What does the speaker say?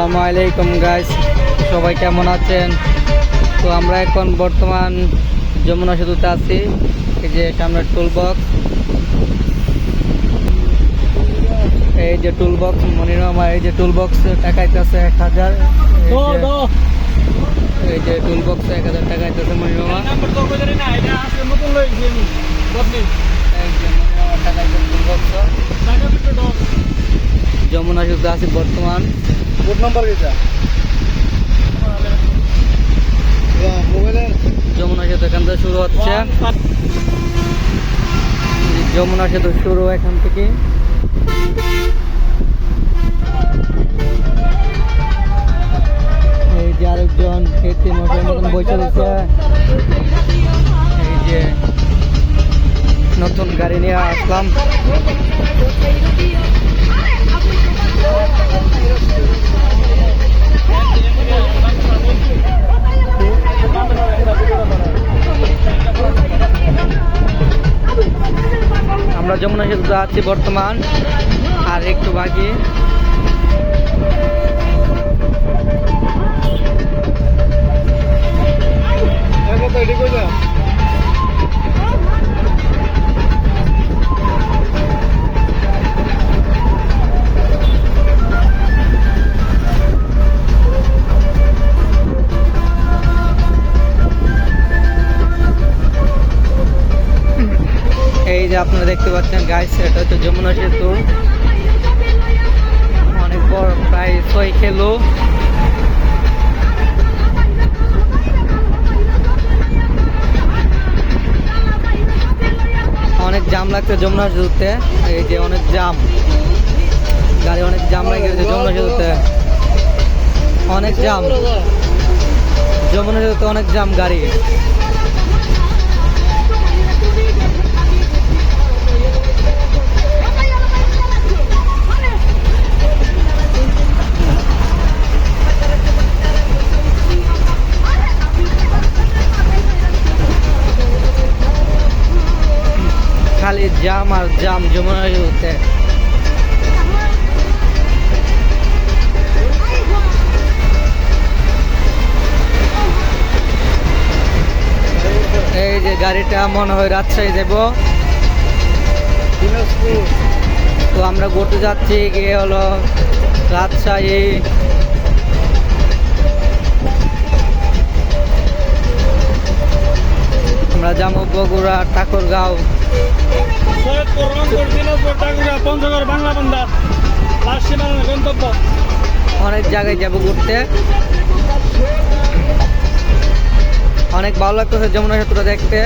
আসসালামু আলাইকুম গাইস সবাই কেমন আছেন? তো আমরা এখন বর্তমান যমুনা সেতুতে আছি। এই যে সামনের টুল বক্স এই যে টুল বক্স মনির মামা এই যে টুল বক্স টাকাইতেছে এক হাজার। এই যে- এই যে টুল বক্স এক হাজার টাকাইতেছে মনির মামা এই যে মনির মামা টাকাইতেছে টুল বক্স যমুনা সেতুতে আছি বর্তমান। যমুনা সেতু এখান থেকে শুরু হচ্ছে। যমুনা সেতু শুরু এখান থেকে। এই যে আরেকজন খেতে মশাই মতন বসে রয়েছে এই যে নতুন গাড়ি নিয়ে আসলাম। আছি বর্তমান আর একটু বাকি। এই যে আপনারা দেখতে পাচ্ছেন গাইস এটা হচ্ছে যমুনা সেতু। অনেক বড়, প্রায় ছয় কিলো অনেক জাম লাগছে যমুনা সেতুতে। এই যে অনেক জাম গাড়ি অনেক জাম লাগে যমুনা সেতুতে। অনেক জাম যমুনা সেতুতে অনেক জাম গাড়ি। জাম আর জাম যমুনা সেতুতে এই যে গাড়িটা মনে হয় রাজশাহী দেব তো আমরা ঘুরতে যাচ্ছি, গিয়ে হলো রাজশাহী। আমরা যাব বগুড়া, ঠাকুরগাঁও। সৈয়দপুর রংপুর দিনাজপুর পঞ্চগড় বাংলা লাস্ট গন্তব্য। অনেক জায়গায় যাব ঘুরতে। অনেক ভালো লাগতেছে যমুনা সেতুটা দেখতে।